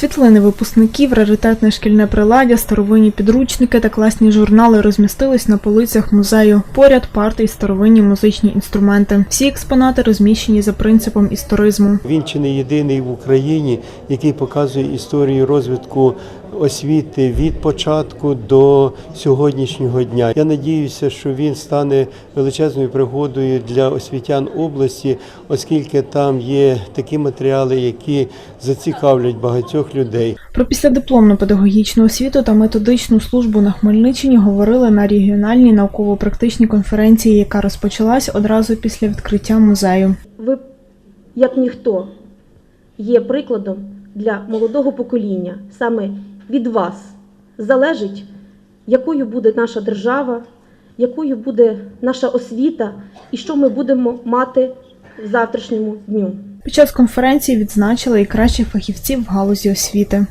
Світлини випускників, раритетне шкільне приладдя, старовинні підручники та класні журнали розмістились на полицях музею. Поряд парти й старовинні музичні інструменти. Всі експонати розміщені за принципом історизму. Він чи не єдиний в Україні, який показує історію розвитку освіти від початку до сьогоднішнього дня. Я надіюся, що він стане величезною пригодою для освітян області, оскільки там є такі матеріали, які зацікавлять багатьох людей. Про післядипломну педагогічну освіту та методичну службу на Хмельниччині говорили на регіональній науково-практичній конференції, яка розпочалась одразу після відкриття музею. ви, як ніхто, є прикладом для молодого покоління. Саме від вас залежить, якою буде наша держава, якою буде наша освіта і що ми будемо мати в завтрашньому дню. Під час конференції відзначили і кращих фахівців в галузі освіти.